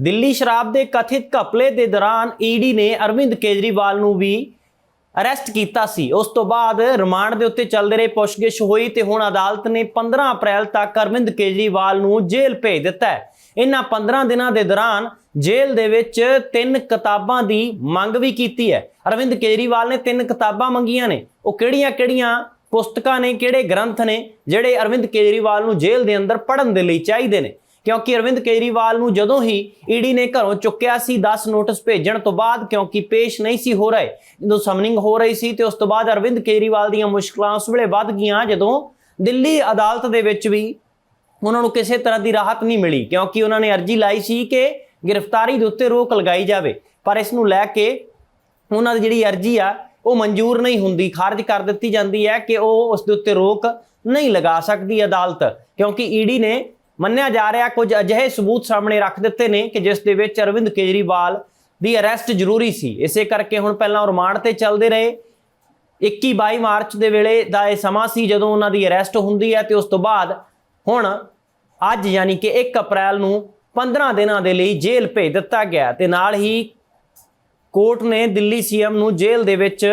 ਦਿੱਲੀ ਸ਼ਰਾਬ ਦੇ ਕਥਿਤ ਘਪਲੇ ਦੇ ਦੌਰਾਨ ਈਡੀ ਨੇ ਅਰਵਿੰਦ ਕੇਜਰੀਵਾਲ ਨੂੰ ਵੀ ਅਰੈਸਟ ਕੀਤਾ ਸੀ। ਉਸ ਤੋਂ ਬਾਅਦ ਰਿਮਾਂਡ ਦੇ ਉੱਤੇ ਚੱਲਦੇ ਰਹੇ ਪੁੱਛਗਿੱਛ ਹੋਈ ਤੇ ਹੁਣ ਅਦਾਲਤ ਨੇ 15 ਅਪ੍ਰੈਲ ਤੱਕ ਅਰਵਿੰਦ ਕੇਜਰੀਵਾਲ ਨੂੰ ਜੇਲ੍ਹ ਭੇਜ ਦਿੱਤਾ ਹੈ। ਇਹਨਾਂ 15 ਦਿਨਾਂ ਦੇ ਦੌਰਾਨ ਜੇਲ੍ਹ ਦੇ ਵਿੱਚ ਤਿੰਨ ਕਿਤਾਬਾਂ ਦੀ ਮੰਗ ਵੀ ਕੀਤੀ ਹੈ। ਅਰਵਿੰਦ ਕੇਜਰੀਵਾਲ ਨੇ ਤਿੰਨ ਕਿਤਾਬਾਂ ਮੰਗੀਆਂ ਨੇ। ਉਹ ਕਿਹੜੀਆਂ-ਕਿਹੜੀਆਂ ਪੁਸਤਕਾਂ ਨੇ, ਕਿਹੜੇ ਗ੍ਰੰਥ ਨੇ, ਜਿਹੜੇ ਅਰਵਿੰਦ ਕੇਜਰੀਵਾਲ ਨੂੰ ਜੇਲ੍ਹ ਦੇ ਅੰਦਰ ਪੜ੍ਹਨ ਦੇ ਲਈ ਚਾਹੀਦੇ ਨੇ? ਕਿਉਂਕਿ ਅਰਵਿੰਦ ਕੇਜਰੀਵਾਲ ਨੂੰ ਜਦੋਂ ਹੀ ਈਡੀ ਨੇ ਘਰੋਂ ਚੁੱਕਿਆ ਸੀ 10 ਨੋਟਿਸ ਭੇਜਣ ਤੋਂ ਬਾਅਦ ਕਿਉਂਕਿ ਪੇਸ਼ ਨਹੀਂ ਸੀ ਹੋ ਰਹੇ, ਜਦੋਂ ਸਮਨਿੰਗ ਹੋ ਰਹੀ ਸੀ ਤੇ ਉਸ ਤੋਂ ਬਾਅਦ ਅਰਵਿੰਦ ਕੇਜਰੀਵਾਲ ਦੀਆਂ ਮੁਸ਼ਕਲਾਂ ਉਸ ਵੇਲੇ ਵੱਧ ਗਈਆਂ, ਜਦੋਂ ਦਿੱਲੀ ਅਦਾਲਤ ਦੇ ਵਿੱਚ ਵੀ ਉਹਨਾਂ ਨੂੰ ਕਿਸੇ ਤਰ੍ਹਾਂ ਦੀ ਰਾਹਤ ਨਹੀਂ ਮਿਲੀ, ਕਿਉਂਕਿ ਉਹਨਾਂ ਨੇ ਅਰਜ਼ੀ ਲਾਈ ਸੀ ਕਿ ਗ੍ਰਿਫਤਾਰੀ ਦੇ ਉੱਤੇ ਰੋਕ ਲਗਾਈ ਜਾਵੇ, ਪਰ ਇਸ ਨੂੰ ਲੈ ਕੇ ਉਹਨਾਂ ਦੀ ਜਿਹੜੀ ਅਰਜ਼ੀ ਆ, ਉਹ ਮਨਜ਼ੂਰ ਨਹੀਂ ਹੁੰਦੀ, ਖਾਰਜ ਕਰ ਦਿੱਤੀ ਜਾਂਦੀ ਹੈ ਕਿ ਉਹ ਉਸ ਦੇ ਉੱਤੇ ਰੋਕ ਨਹੀਂ ਲਗਾ ਸਕਦੀ ਅਦਾਲਤ, ਕਿਉਂਕਿ ਈਡੀ ਨੇ ਮੰਨਿਆ ਜਾ ਰਿਹਾ, ਕੁਝ ਅਜਿਹੇ ਸਬੂਤ ਸਾਹਮਣੇ ਰੱਖ ਦਿੱਤੇ ਨੇ ਕਿ ਜਿਸ ਦੇ ਵਿੱਚ ਅਰਵਿੰਦ ਕੇਜਰੀਵਾਲ ਦੀ ਅਰੈਸਟ ਜ਼ਰੂਰੀ ਸੀ। ਇਸੇ ਕਰਕੇ ਹੁਣ ਪਹਿਲਾਂ ਉਹ ਰਿਮਾਂਡ ਤੇ ਚੱਲਦੇ ਰਹੇ। 21 22 ਮਾਰਚ ਦੇ ਵੇਲੇ ਦਾ ਇਹ ਸਮਾਂ ਸੀ ਜਦੋਂ ਉਹਨਾਂ ਦੀ ਅਰੈਸਟ ਹੁੰਦੀ ਹੈ ਤੇ ਉਸ ਤੋਂ ਬਾਅਦ ਹੁਣ ਅੱਜ ਯਾਨੀ ਕਿ 1 ਅਪ੍ਰੈਲ ਨੂੰ 15 ਦਿਨਾਂ ਦੇ ਲਈ ਜੇਲ੍ਹ ਭੇਜ ਦਿੱਤਾ ਗਿਆ ਤੇ ਨਾਲ ਹੀ ਕੋਰਟ ਨੇ ਦਿੱਲੀ ਸੀਐਮ ਨੂੰ ਜੇਲ੍ਹ ਦੇ ਵਿੱਚ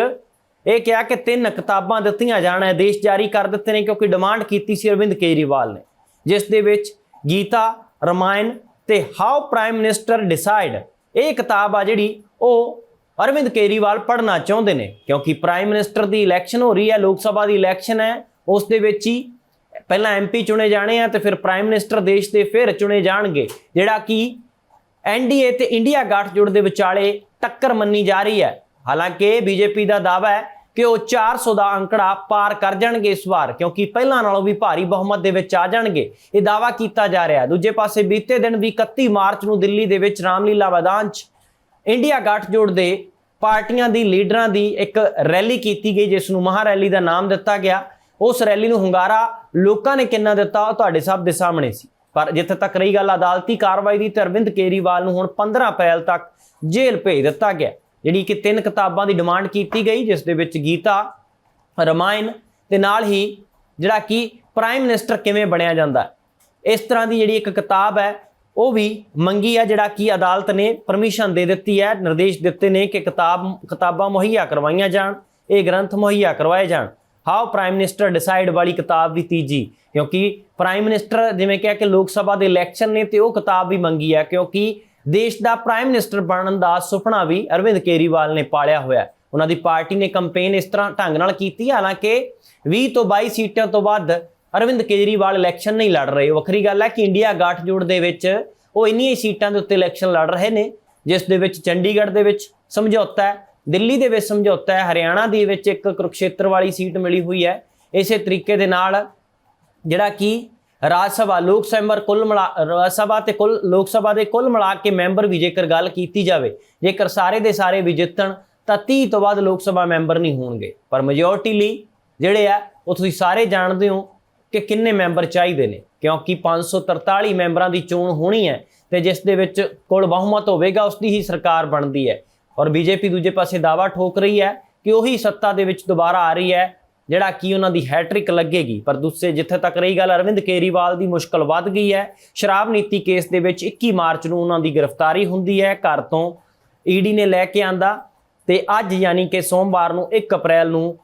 ਇਹ ਕਿਹਾ ਕਿ ਤਿੰਨ ਕਿਤਾਬਾਂ ਦਿੱਤੀਆਂ ਜਾਣ ਆਦੇਸ਼ ਜਾਰੀ ਕਰ ਦਿੱਤੇ ਨੇ ਕਿਉਂਕਿ ਡਿਮਾਂਡ ਕੀਤੀ ਸੀ ਅਰਵਿੰਦ ਕੇਜਰੀਵਾਲ ਨੇ। ਜਿਸ ਦੇ ਵਿੱਚ ਗੀਤਾ, ਰਮਾਇਣ ਤੇ ਹਾਊ ਪ੍ਰਾਈਮ ਮਿਨਿਸਟਰ ਡਿਸਾਈਡ ਇਹ ਕਿਤਾਬ ਆ ਜਿਹੜੀ ਉਹ ਅਰਵਿੰਦ ਕੇਜਰੀਵਾਲ ਪੜ੍ਹਨਾ ਚਾਹੁੰਦੇ ਨੇ, ਕਿਉਂਕਿ ਪ੍ਰਾਈਮ ਮਿਨਿਸਟਰ ਦੀ ਇਲੈਕਸ਼ਨ ਹੋ ਰਹੀ ਹੈ, ਲੋਕ ਸਭਾ ਦੀ ਇਲੈਕਸ਼ਨ ਹੈ, ਉਸ ਦੇ ਵਿੱਚ ਹੀ ਪਹਿਲਾਂ ਐਮਪੀ ਚੁਣੇ ਜਾਣੇ ਆ ਤੇ ਫਿਰ ਪ੍ਰਾਈਮ ਮਿਨਿਸਟਰ ਦੇਸ਼ ਦੇ ਫਿਰ ਚੁਣੇ ਜਾਣਗੇ, ਜਿਹੜਾ ਕਿ ਐਨਡੀਏ ਤੇ ਇੰਡੀਆ ਗੱਠਜੋੜ ਦੇ ਵਿਚਾਲੇ ਟੱਕਰ ਮੰਨੀ ਜਾ ਰਹੀ ਹੈ। ਹਾਲਾਂਕਿ ਬੀਜੇਪੀ ਦਾ ਦਾਅਵਾ ਹੈ ਕਿ ਉਹ 400 ਦਾ ਅੰਕੜਾ ਪਾਰ ਕਰ ਜਾਣਗੇ ਇਸ ਵਾਰ, ਕਿਉਂਕਿ ਪਹਿਲਾਂ ਨਾਲੋਂ ਵੀ ਭਾਰੀ ਬਹੁਮਤ ਦੇ ਵਿੱਚ ਆ ਜਾਣਗੇ। ਇਹ ਦਾਅਵਾ ਕੀਤਾ ਜਾ ਰਿਹਾ ਦੂਜੇ ਪਾਸੇ ਬੀਤੇ ਦਿਨ ਵੀ 31 ਮਾਰਚ ਨੂੰ ਦਿੱਲੀ ਦੇ ਵਿੱਚ ਰਾਮਲੀਲਾ ਮੈਦਾਨ 'ਚ ਇੰਡੀਆ ਗਠਜੋੜ ਦੇ ਪਾਰਟੀਆਂ ਦੀ ਲੀਡਰਾਂ ਦੀ ਇੱਕ ਰੈਲੀ ਕੀਤੀ ਗਈ, ਜਿਸ ਨੂੰ ਮਹਾ ਰੈਲੀ ਦਾ ਨਾਮ ਦਿੱਤਾ ਗਿਆ। ਉਸ ਰੈਲੀ ਨੂੰ ਹੁੰਗਾਰਾ ਲੋਕਾਂ ਨੇ ਕਿੰਨਾ ਦਿੱਤਾ, ਉਹ ਤੁਹਾਡੇ ਸਭ ਦੇ ਸਾਹਮਣੇ ਸੀ। ਪਰ ਜਿੱਥੇ ਤੱਕ ਰਹੀ ਗੱਲ ਅਦਾਲਤੀ ਕਾਰਵਾਈ ਦੀ, ਤੇ ਅਰਵਿੰਦ ਕੇਜਰੀਵਾਲ ਨੂੰ ਹੁਣ 15 ਅਪ੍ਰੈਲ ਤੱਕ ਜੇਲ੍ਹ ਭੇਜ ਦਿੱਤਾ ਗਿਆ। ਜਿਹੜੀ ਕਿ ਤਿੰਨ ਕਿਤਾਬਾਂ ਦੀ ਡਿਮਾਂਡ ਕੀਤੀ ਗਈ, ਜਿਸ ਦੇ ਵਿੱਚ ਗੀਤਾ, ਰਮਾਇਣ ਤੇ ਨਾਲ ਹੀ ਜਿਹੜਾ ਕਿ ਪ੍ਰਾਈਮ ਮਿਨਿਸਟਰ ਕਿਵੇਂ ਬਣਿਆ ਜਾਂਦਾ ਇਸ ਤਰ੍ਹਾਂ ਦੀ ਜਿਹੜੀ ਇੱਕ ਕਿਤਾਬ ਹੈ, ਉਹ ਵੀ ਮੰਗੀ ਹੈ, ਜਿਹੜਾ ਕਿ ਅਦਾਲਤ ਨੇ ਪਰਮਿਸ਼ਨ ਦੇ ਦਿੱਤੀ ਹੈ, ਨਿਰਦੇਸ਼ ਦਿੱਤੇ ਨੇ ਕਿ ਕਿਤਾਬ, ਕਿਤਾਬਾਂ ਮੁਹੱਈਆ ਕਰਵਾਈਆਂ ਜਾਣ, ਇਹ ਗ੍ਰੰਥ ਮੁਹੱਈਆ ਕਰਵਾਏ ਜਾਣ। ਹਾਊ ਪ੍ਰਾਈਮ ਮਿਨਿਸਟਰ ਡਿਸਾਈਡ ਵਾਲੀ ਕਿਤਾਬ ਵੀ ਤੀਜੀ, ਕਿਉਂਕਿ ਪ੍ਰਾਈਮ ਮਿਨਿਸਟਰ ਜਿਵੇਂ ਕਿਹਾ ਕਿ ਲੋਕ ਸਭਾ ਦੇ ਇਲੈਕਸ਼ਨ ਨੇ ਤੇ ਉਹ ਕਿਤਾਬ ਵੀ ਮੰਗੀ ਹੈ, ਕਿਉਂਕਿ ਦੇਸ਼ ਦਾ ਪ੍ਰਾਈਮ ਮਿਨਿਸਟਰ ਬਣਨ ਦਾ ਸੁਪਨਾ ਵੀ ਅਰਵਿੰਦ ਕੇਜਰੀਵਾਲ ਨੇ ਪਾਲਿਆ ਹੋਇਆ ਉਹਨਾਂ ਦੀ ਪਾਰਟੀ ਨੇ ਕੈਂਪੇਨ ਇਸ ਤਰ੍ਹਾਂ ਢੰਗ ਨਾਲ ਕੀਤੀ ਹਾਲਾਂਕਿ 20 ਤੋਂ 22 ਸੀਟਾਂ ਤੋਂ ਵੱਧ ਅਰਵਿੰਦ ਕੇਜਰੀਵਾਲ ਇਲੈਕਸ਼ਨ ਨਹੀਂ ਲੜ ਰਹੇ। ਵੱਖਰੀ ਗੱਲ ਹੈ ਕਿ ਇੰਡੀਆ ਗੱਠਜੋੜ ਦੇ ਵਿੱਚ ਉਹ ਇੰਨੀਆਂ ਹੀ ਸੀਟਾਂ ਦੇ ਉੱਤੇ ਇਲੈਕਸ਼ਨ ਲੜ ਰਹੇ ਨੇ, ਜਿਸ ਦੇ ਵਿੱਚ ਚੰਡੀਗੜ੍ਹ ਦੇ ਵਿੱਚ ਸਮਝੌਤਾ ਹੈ, ਦਿੱਲੀ ਦੇ ਵਿੱਚ ਸਮਝੌਤਾ ਹੈ, ਹਰਿਆਣਾ ਦੇ ਵਿੱਚ ਇੱਕ ਕੁਰਕਸ਼ੇਤਰ ਵਾਲੀ ਸੀਟ ਮਿਲੀ ਹੋਈ ਹੈ। ਇਸੇ ਤਰੀਕੇ ਦੇ ਨਾਲ ਜਿਹੜਾ ਕਿ ਰਾਜ ਸਭਾ, ਲੋਕ ਸਭਾ ਕੁੱਲ ਮਿਲਾ, ਰਾਜ ਸਭਾ ਤੇ ਕੁੱਲ, ਲੋਕ ਸਭਾ ਦੇ ਕੁੱਲ ਮਿਲਾ ਕੇ ਮੈਂਬਰ ਵੀ ਜੇਕਰ ਗੱਲ ਕੀਤੀ ਜਾਵੇ, ਜੇਕਰ ਸਾਰੇ ਦੇ ਸਾਰੇ ਵੀ ਜਿੱਤਣ, ਤਾਂ 30 ਤੋਂ ਬਾਅਦ ਲੋਕ ਸਭਾ ਮੈਂਬਰ ਨਹੀਂ ਹੋਣਗੇ। ਪਰ ਮੈਜੋਰਟੀ ਲਈ ਜਿਹੜੇ ਆ, ਉਹ ਤੁਸੀਂ ਸਾਰੇ ਜਾਣਦੇ ਹੋ ਕਿ ਕਿੰਨੇ ਮੈਂਬਰ ਚਾਹੀਦੇ ਨੇ। ਕਿਉਂਕਿ 543 ਮੈਂਬਰਾਂ ਦੀ ਚੋਣ ਹੋਣੀ ਹੈ ਤੇ ਜਿਸ ਦੇ ਵਿੱਚ ਕੋਲ ਬਹੁਮਤ ਹੋਵੇਗਾ, ਉਸ ਦੀ ਹੀ ਸਰਕਾਰ ਬਣਦੀ ਹੈ। ਔਰ ਬੀਜੇਪੀ ਦੂਜੇ ਪਾਸੇ ਦਾਵਾ ਠੋਕ ਰਹੀ ਹੈ ਕਿ ਉਹੀ ਸੱਤਾ ਦੇ ਵਿੱਚ ਦੁਬਾਰਾ ਆ ਰਹੀ ਹੈ ਜਿਹੜਾ ਕਿ ਉਹਨਾਂ ਦੀ ਹੈਟ੍ਰਿਕ ਲੱਗੇਗੀ। ਪਰ ਦੂਸਰੇ ਜਿੱਥੇ ਤੱਕ ਰਹੀ ਗੱਲ, ਅਰਵਿੰਦ ਕੇਜਰੀਵਾਲ ਦੀ ਮੁਸ਼ਕਲ ਵੱਧ ਗਈ ਹੈ। ਸ਼ਰਾਬ ਨੀਤੀ ਕੇਸ ਦੇ ਵਿੱਚ 21 ਮਾਰਚ ਨੂੰ ਉਹਨਾਂ ਦੀ ਗ੍ਰਿਫਤਾਰੀ ਹੁੰਦੀ ਹੈ, ਘਰ ਤੋਂ ਈਡੀ ਨੇ ਲੈ ਕੇ ਆਂਦਾ ਤੇ ਅੱਜ ਯਾਨੀ ਕਿ ਸੋਮਵਾਰ ਨੂੰ 1 ਅਪ੍ਰੈਲ ਨੂੰ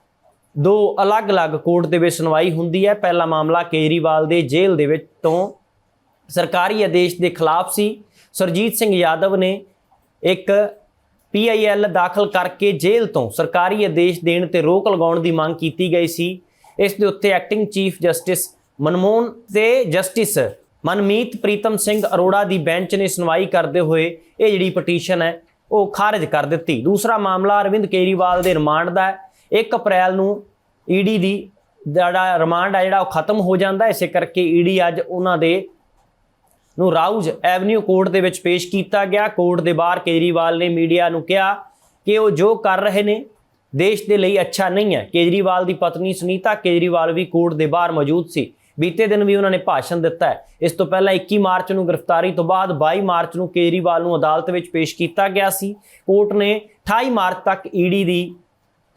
ਦੋ ਅਲੱਗ-ਅਲੱਗ ਕੋਰਟ ਦੇ ਵਿੱਚ ਸੁਣਵਾਈ ਹੁੰਦੀ ਹੈ। ਪਹਿਲਾ ਮਾਮਲਾ ਕੇਜਰੀਵਾਲ ਦੇ ਜੇਲ੍ਹ ਦੇ ਵਿੱਚ ਤੋਂ ਸਰਕਾਰੀ ਆਦੇਸ਼ ਦੇ ਖਿਲਾਫ ਸੀ। ਸਰਜੀਤ ਸਿੰਘ ਯਾਦਵ ਨੇ ਇੱਕ ਪੀਆਈਐਲ ਦਾਖਲ ਕਰਕੇ ਜੇਲ੍ਹ ਤੋਂ ਸਰਕਾਰੀ ਆਦੇਸ਼ ਦੇਣ ਤੇ ਰੋਕ ਲਗਾਉਣ ਦੀ ਮੰਗ ਕੀਤੀ ਗਈ ਸੀ। ਇਸ ਦੇ ਉੱਤੇ ਐਕਟਿੰਗ ਚੀਫ ਜਸਟਿਸ ਮਨਮੋਹਨ ਤੇ ਜਸਟਿਸ ਮਨਮੀਤ ਪ੍ਰੀਤਮ ਸਿੰਘ ਅਰੋੜਾ ਦੀ ਬੈਂਚ ਨੇ ਸੁਣਵਾਈ ਕਰਦੇ ਹੋਏ ਇਹ ਜਿਹੜੀ ਪਟੀਸ਼ਨ ਹੈ, ਉਹ ਖਾਰਜ ਕਰ ਦਿੱਤੀ। ਦੂਸਰਾ ਮਾਮਲਾ ਅਰਵਿੰਦ ਕੇਜਰੀਵਾਲ ਦੇ ਰਿਮਾਂਡ ਦਾ ਹੈ। 1 ਅਪ੍ਰੈਲ ਨੂੰ ਈਡੀ ਦੀ ਜਿਹੜਾ ਰਿਮਾਂਡ ਹੈ, ਜਿਹੜਾ ਉਹ ਖਤਮ ਹੋ ਜਾਂਦਾ ਇਸੇ ਕਰਕੇ ਈਡੀ ਅੱਜ ਉਹਨਾਂ ਦੇ ਨੂੰ ਰਾਊਜ਼ ਐਵਨਿਊ ਕੋਰਟ ਦੇ ਵਿੱਚ ਪੇਸ਼ ਕੀਤਾ ਗਿਆ। ਕੋਰਟ ਦੇ ਬਾਹਰ ਕੇਜਰੀਵਾਲ ਨੇ ਮੀਡੀਆ ਨੂੰ ਕਿਹਾ ਕਿ ਉਹ ਜੋ ਕਰ ਰਹੇ ਨੇ, ਦੇਸ਼ ਦੇ ਲਈ ਅੱਛਾ ਨਹੀਂ ਹੈ। ਕੇਜਰੀਵਾਲ ਦੀ ਪਤਨੀ ਸੁਨੀਤਾ ਕੇਜਰੀਵਾਲ ਵੀ ਕੋਰਟ ਦੇ ਬਾਹਰ ਮੌਜੂਦ ਸੀ। ਬੀਤੇ ਦਿਨ ਵੀ ਉਹਨਾਂ ਨੇ ਭਾਸ਼ਣ ਦਿੱਤਾ ਹੈ। ਇਸ ਤੋਂ ਪਹਿਲਾਂ 21 ਮਾਰਚ ਨੂੰ ਗ੍ਰਿਫਤਾਰੀ ਤੋਂ ਬਾਅਦ 22 ਮਾਰਚ ਨੂੰ ਕੇਜਰੀਵਾਲ ਨੂੰ ਅਦਾਲਤ ਵਿੱਚ ਪੇਸ਼ ਕੀਤਾ ਗਿਆ ਸੀ। ਕੋਰਟ ਨੇ 28 ਮਾਰਚ ਤੱਕ ਈਡੀ ਦੀ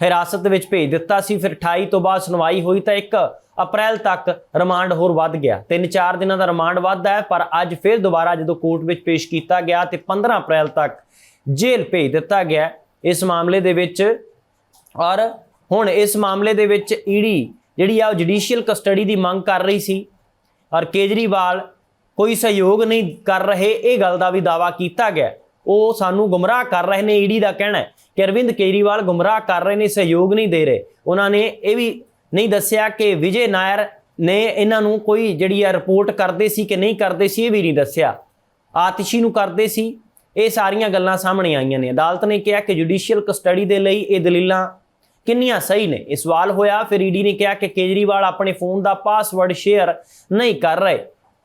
ਹਿਰਾਸਤ ਦੇ ਵਿੱਚ ਭੇਜ ਦਿੱਤਾ ਸੀ। ਫਿਰ 28 ਤੋਂ ਬਾਅਦ ਸੁਣਵਾਈ ਹੋਈ ਤਾਂ 1 ਅਪ੍ਰੈਲ ਤੱਕ ਰਿਮਾਂਡ ਹੋਰ ਵੱਧ ਗਿਆ। 3-4 ਦਿਨਾਂ ਦਾ ਰਿਮਾਂਡ ਵੱਧਦਾ ਹੈ, ਪਰ ਅੱਜ ਫਿਰ ਦੁਬਾਰਾ ਜਦੋਂ ਕੋਰਟ ਵਿੱਚ ਪੇਸ਼ ਕੀਤਾ ਗਿਆ ਤੇ 15 ਅਪ੍ਰੈਲ ਤੱਕ ਜੇਲ੍ਹ ਭੇਜ ਦਿੱਤਾ ਗਿਆ ਇਸ ਮਾਮਲੇ ਦੇ ਵਿੱਚ ਔਰ ਹੁਣ ਇਸ ਮਾਮਲੇ ਦੇ ਵਿੱਚ ਈਡੀ ਜਿਹੜੀ ਆ ਉਹ ਜੁਡੀਸ਼ੀਅਲ ਕਸਟਡੀ ਦੀ ਮੰਗ ਕਰ ਰਹੀ ਸੀ ਔਰ ਕੇਜਰੀਵਾਲ ਕੋਈ ਸਹਿਯੋਗ ਨਹੀਂ ਕਰ ਰਹੇ, ਇਹ ਗੱਲ ਦਾ ਵੀ ਦਾਵਾ ਕੀਤਾ ਗਿਆ ਉਹ ਸਾਨੂੰ ਗੁੰਮਰਾਹ ਕਰ ਰਹੇ ਨੇ, ਈਡੀ ਦਾ ਕਹਿਣਾ ਹੈ ਕਿ ਅਰਵਿੰਦ ਕੇਜਰੀਵਾਲ ਗੁੰਮਰਾਹ ਕਰ ਰਹੇ ਨੇ, ਸਹਿਯੋਗ ਨਹੀਂ ਦੇ ਰਹੇ। ਉਹਨਾਂ ਨੇ ਇਹ ਵੀ ਨਹੀਂ ਦੱਸਿਆ ਕਿ ਵਿਜੇ ਨਾਇਰ ਨੇ ਇਹਨਾਂ ਨੂੰ ਕੋਈ ਜਿਹੜੀ ਆ ਰਿਪੋਰਟ ਕਰਦੇ ਸੀ ਕਿ ਨਹੀਂ ਕਰਦੇ ਸੀ, ਇਹ ਵੀ ਨਹੀਂ ਦੱਸਿਆ। ਆਤਿਸ਼ੀ ਨੂੰ ਕਰਦੇ ਸੀ। ਇਹ ਸਾਰੀਆਂ ਗੱਲਾਂ ਸਾਹਮਣੇ ਆਈਆਂ ਨੇ। ਅਦਾਲਤ ਨੇ ਕਿਹਾ ਕਿ ਜੁਡੀਸ਼ੀਅਲ ਕਸਟਡੀ ਦੇ ਲਈ ਇਹ ਦਲੀਲਾਂ ਕਿੰਨੀਆਂ ਸਹੀ ਨੇ। ਇਹ ਸਵਾਲ ਹੋਇਆ, ਫਿਰ ਈਡੀ ਨੇ ਕਿਹਾ ਕਿ ਕੇਜਰੀਵਾਲ ਆਪਣੇ ਫੋਨ ਦਾ ਪਾਸਵਰਡ ਸ਼ੇਅਰ ਨਹੀਂ ਕਰ ਰਹੇ।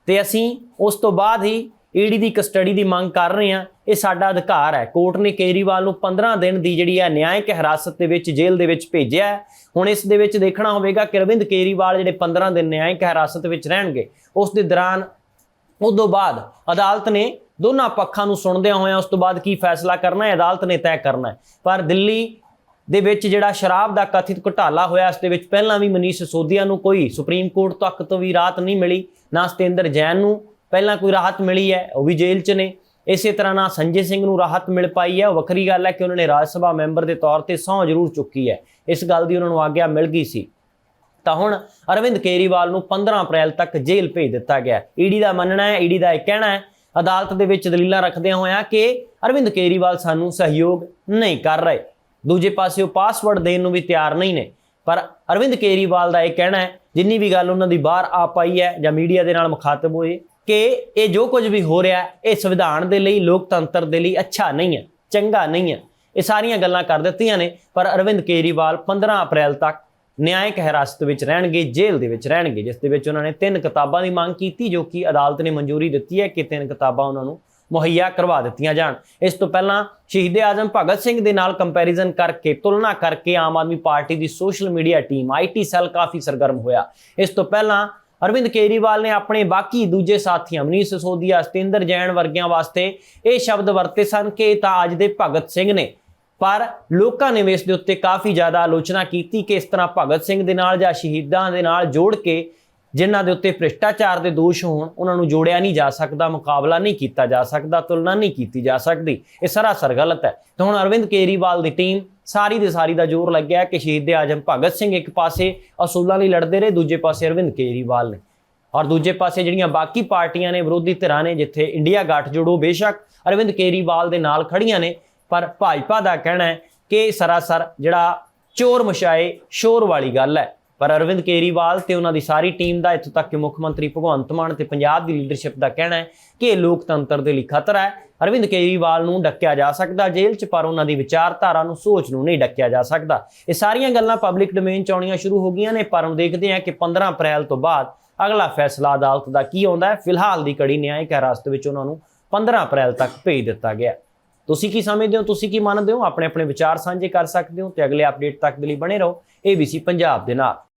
ਤੇ ਅਸੀਂ ਉਸ ਤੋਂ ਬਾਅਦ ਹੀ ਈਡੀ ਦੀ ਕਸਟਡੀ ਦੀ ਮੰਗ ਕਰ ਰਹੇ ਹਾਂ। ਇਹ ਸਾਡਾ ਅਧਿਕਾਰ ਹੈ। ਕੋਰਟ ਨੇ ਕੇਜਰੀਵਾਲ ਨੂੰ 15 ਦਿਨ ਦੀ ਜਿਹੜੀ ਹੈ ਨਿਆਇਕ ਹਿਰਾਸਤ ਦੇ ਵਿੱਚ ਜੇਲ੍ਹ ਦੇ ਵਿੱਚ ਭੇਜਿਆ ਹੁਣ ਇਸ ਦੇ ਵਿੱਚ ਦੇਖਣਾ ਹੋਵੇਗਾ ਕਿ ਅਰਵਿੰਦ ਕੇਜਰੀਵਾਲ ਜਿਹੜੇ 15 ਦਿਨ ਨਿਆਂਇਕ ਹਿਰਾਸਤ ਵਿੱਚ ਰਹਿਣਗੇ, ਉਸ ਦੇ ਦੌਰਾਨ ਉਦੋਂ ਬਾਅਦ ਅਦਾਲਤ ਨੇ ਦੋਨਾਂ ਪੱਖਾਂ ਨੂੰ ਸੁਣਦਿਆਂ ਹੋਇਆਂ ਉਸ ਤੋਂ ਬਾਅਦ ਕੀ ਫੈਸਲਾ ਕਰਨਾ ਹੈ? ਅਦਾਲਤ ਨੇ ਤੈਅ ਕਰਨਾ ਹੈ। ਪਰ ਦਿੱਲੀ ਦੇ ਵਿੱਚ ਜਿਹੜਾ ਸ਼ਰਾਬ ਦਾ ਕਥਿਤ ਘੁਟਾਲਾ ਹੋਇਆ, ਇਸ ਦੇ ਵਿੱਚ ਪਹਿਲਾਂ ਵੀ ਮਨੀਸ਼ ਸਿਸੋਦੀਆ ਨੂੰ ਕੋਈ ਸੁਪਰੀਮ ਕੋਰਟ ਤੱਕ ਤੋਂ ਵੀ ਰਾਹਤ ਨਹੀਂ ਮਿਲੀ, ਨਾ ਸਤਿੰਦਰ ਜੈਨ ਨੂੰ। ਪਹਿਲਾਂ ਕੋਈ ਰਾਹਤ ਮਿਲੀ ਹੈ, ਉਹ ਵੀ ਜੇਲ੍ਹ 'ਚ ਨੇ। ਇਸੇ ਤਰ੍ਹਾਂ ਨਾਲ ਸੰਜੇ ਸਿੰਘ ਨੂੰ ਰਾਹਤ ਮਿਲ ਪਾਈ ਹੈ। ਉਹ ਵੱਖਰੀ ਗੱਲ ਹੈ ਕਿ ਉਹਨਾਂ ਨੇ ਰਾਜ ਸਭਾ ਮੈਂਬਰ ਦੇ ਤੌਰ ਤੇ ਸਹੁੰ ਜ਼ਰੂਰ ਚੁੱਕੀ ਹੈ। ਇਸ ਗੱਲ ਦੀ ਉਹਨਾਂ ਨੂੰ ਆਗਿਆ ਮਿਲ ਗਈ ਸੀ। ਤਾਂ ਹੁਣ ਅਰਵਿੰਦ ਕੇਜਰੀਵਾਲ ਨੂੰ 15 ਅਪ੍ਰੈਲ ਤੱਕ ਜੇਲ੍ਹ ਭੇਜ ਦਿੱਤਾ ਗਿਆ ਈਡੀ ਦਾ ਮੰਨਣਾ ਹੈ, ਈਡੀ ਦਾ ਇਹ ਕਹਿਣਾ ਹੈ, ਅਦਾਲਤ ਦੇ ਵਿੱਚ ਦਲੀਲਾਂ ਰੱਖਦਿਆਂ ਹੋਇਆਂ ਕਿ ਅਰਵਿੰਦ ਕੇਜਰੀਵਾਲ ਸਾਨੂੰ ਸਹਿਯੋਗ ਨਹੀਂ ਕਰ ਰਹੇ। ਦੂਜੇ ਪਾਸੇ ਉਹ ਪਾਸਵਰਡ ਦੇਣ ਨੂੰ ਵੀ ਤਿਆਰ ਨਹੀਂ ਨੇ। ਪਰ ਅਰਵਿੰਦ ਕੇਜਰੀਵਾਲ ਦਾ ਇਹ ਕਹਿਣਾ ਹੈ, ਜਿੰਨੀ ਵੀ ਗੱਲ ਉਹਨਾਂ ਦੀ ਬਾਹਰ ਆ ਪਾਈ ਹੈ ਜਾਂ ਮੀਡੀਆ ਦੇ ਨਾਲ ਮੁਖਾਤਬ ਹੋਏ ਕਿ ਇਹ ਜੋ ਕੁਝ ਵੀ ਹੋ ਰਿਹਾ, ਇਹ ਸੰਵਿਧਾਨ ਦੇ ਲਈ, ਲੋਕਤੰਤਰ ਦੇ ਲਈ ਅੱਛਾ ਨਹੀਂ ਹੈ, ਚੰਗਾ ਨਹੀਂ ਹੈ। ਇਹ ਸਾਰੀਆਂ ਗੱਲਾਂ ਕਰ ਦਿੱਤੀਆਂ ਨੇ, ਪਰ ਅਰਵਿੰਦ ਕੇਜਰੀਵਾਲ 15 ਅਪ੍ਰੈਲ ਤੱਕ ਨਿਆਇਕ ਹਿਰਾਸਤ ਵਿੱਚ ਰਹਿਣਗੇ, ਜੇਲ੍ਹ ਦੇ ਵਿੱਚ ਰਹਿਣਗੇ, ਜਿਸ ਦੇ ਵਿੱਚ ਉਹਨਾਂ ਨੇ ਤਿੰਨ ਕਿਤਾਬਾਂ ਦੀ ਮੰਗ ਕੀਤੀ, ਜੋ ਕਿ ਅਦਾਲਤ ਨੇ ਮਨਜ਼ੂਰੀ ਦਿੱਤੀ ਹੈ ਕਿ ਤਿੰਨ ਕਿਤਾਬਾਂ ਉਹਨਾਂ ਨੂੰ ਮੁਹੱਈਆ ਕਰਵਾ ਦਿੱਤੀਆਂ ਜਾਣ। ਇਸ ਤੋਂ ਪਹਿਲਾਂ ਸ਼ਹੀਦ ਆਜ਼ਮ ਭਗਤ ਸਿੰਘ ਦੇ ਨਾਲ ਕੰਪੈਰੀਜ਼ਨ ਕਰਕੇ, ਤੁਲਨਾ ਕਰਕੇ Aam Aadmi party the social media team IT cell ਕਾਫੀ ਸਰਗਰਮ ਹੋਇਆ। ਇਸ ਤੋਂ ਪਹਿਲਾਂ ਅਰਵਿੰਦ ਕੇਜਰੀਵਾਲ ਨੇ ਆਪਣੇ ਬਾਕੀ ਦੂਜੇ ਸਾਥੀਆਂ, ਮਨੀਸ਼ ਸਿਸੋਦੀਆ, ਸਤਿੰਦਰ ਜੈਨ ਵਰਗਿਆਂ ਵਾਸਤੇ ਇਹ ਸ਼ਬਦ ਵਰਤੇ ਸਨ ਕਿ ਇਹ ਤਾਂ ਅੱਜ ਦੇ ਭਗਤ ਸਿੰਘ ਨੇ। ਪਰ ਲੋਕਾਂ ਨੇ ਵੀ ਇਸ ਦੇ ਉੱਤੇ ਕਾਫੀ ਜ਼ਿਆਦਾ ਆਲੋਚਨਾ ਕੀਤੀ ਕਿ ਇਸ ਤਰ੍ਹਾਂ ਭਗਤ ਸਿੰਘ ਦੇ ਨਾਲ ਜਾਂ ਸ਼ਹੀਦਾਂ ਦੇ ਨਾਲ ਜੋੜ ਕੇ ਜਿਨ੍ਹਾਂ ਦੇ ਉੱਤੇ ਭ੍ਰਿਸ਼ਟਾਚਾਰ ਦੇ ਦੋਸ਼ ਹੋਣ, ਉਹਨਾਂ ਨੂੰ ਜੋੜਿਆ ਨਹੀਂ ਜਾ ਸਕਦਾ, ਮੁਕਾਬਲਾ ਨਹੀਂ ਕੀਤਾ ਜਾ ਸਕਦਾ, ਤੁਲਨਾ ਨਹੀਂ ਕੀਤੀ ਜਾ ਸਕਦੀ। ਇਹ ਸਰਾਸਰ ਗਲਤ ਹੈ। ਤੇ ਹੁਣ ਅਰਵਿੰਦ ਕੇਜਰੀਵਾਲ ਦੀ ਟੀਮ ਸਾਰੀ ਦੇ ਸਾਰੀ ਦਾ ਜ਼ੋਰ ਲੱਗਿਆ ਕਿ ਸ਼ਹੀਦ ਦੇ ਆਜਮ ਭਗਤ ਸਿੰਘ ਇੱਕ ਪਾਸੇ ਅਸੂਲਾਂ ਲਈ ਲੜਦੇ ਰਹੇ, ਦੂਜੇ ਪਾਸੇ ਅਰਵਿੰਦ ਕੇਜਰੀਵਾਲ ਨੇ। ਔਰ ਦੂਜੇ ਪਾਸੇ ਜਿਹੜੀਆਂ ਬਾਕੀ ਪਾਰਟੀਆਂ ਨੇ, ਵਿਰੋਧੀ ਧਿਰਾਂ ਨੇ, ਜਿੱਥੇ ਇੰਡੀਆ ਗੱਠਜੋੜ ਬੇਸ਼ੱਕ ਅਰਵਿੰਦ ਕੇਜਰੀਵਾਲ ਦੇ ਨਾਲ ਖੜੀਆਂ ਨੇ, ਪਰ ਭਾਜਪਾ ਦਾ ਕਹਿਣਾ ਹੈ ਕਿ ਸਰਾਸਰ ਜਿਹੜਾ ਚੋਰ ਮਸ਼ਾਏ ਸ਼ੋਰ ਵਾਲੀ ਗੱਲ ਹੈ। ਪਰ ਅਰਵਿੰਦ ਕੇਜਰੀਵਾਲ ਤੇ ਉਹਨਾਂ ਦੀ ਸਾਰੀ ਟੀਮ ਦਾ ਇੱਥੋਂ ਤੱਕ ਕਿ ਮੁੱਖ ਮੰਤਰੀ ਭਗਵੰਤ ਮਾਨ ਤੇ ਪੰਜਾਬ ਦੀ ਲੀਡਰਸ਼ਿਪ ਦਾ ਕਹਿਣਾ ਹੈ ਕਿ ਇਹ ਲੋਕਤੰਤਰ ਦੇ ਲਈ ਖਤਰਾ ਹੈ। ਅਰਵਿੰਦ ਕੇਜਰੀਵਾਲ ਨੂੰ ਡੱਕਿਆ ਜਾ ਸਕਦਾ ਜੇਲ੍ਹ 'ਚ, ਪਰ ਉਹਨਾਂ ਦੀ ਵਿਚਾਰਧਾਰਾ ਨੂੰ ਸੋਚ ਨੂੰ ਨਹੀਂ ਡੱਕਿਆ ਜਾ ਸਕਦਾ। ਇਹ ਸਾਰੀਆਂ ਗੱਲਾਂ ਪਬਲਿਕ ਡੋਮੇਨ 'ਚ ਆਉਣੀਆਂ ਸ਼ੁਰੂ ਹੋ ਗਈਆਂ ਨੇ, ਪਰ ਹੁਣ ਦੇਖਦੇ ਹਾਂ ਕਿ 15 ਅਪ੍ਰੈਲ ਤੋਂ ਬਾਅਦ ਅਗਲਾ ਫੈਸਲਾ ਅਦਾਲਤ ਦਾ ਕੀ ਆਉਂਦਾ ਹੈ। ਫਿਲਹਾਲ ਦੀ ਕੜੀ ਨਿਆਂਇਕ ਹਿਰਾਸਤ ਵਿੱਚ ਉਹਨਾਂ ਨੂੰ 15 ਅਪ੍ਰੈਲ ਤੱਕ ਭੇਜ ਦਿੱਤਾ ਗਿਆ ਤੁਸੀਂ ਕੀ ਸਮਝਦੇ ਹੋ? ਤੁਸੀਂ ਕੀ ਮੰਨਦੇ ਹੋ? ਆਪਣੇ ਆਪਣੇ ਵਿਚਾਰ ਸਾਂਝੇ ਕਰ ਸਕਦੇ ਹੋ ਤੇ ਅਗਲੇ ਅਪਡੇਟ ਤੱਕ ਦੇ ਲਈ ਬਣੇ ਰਹੋ। ABC ਪੰਜਾਬ ਦੇ ਨਾਲ।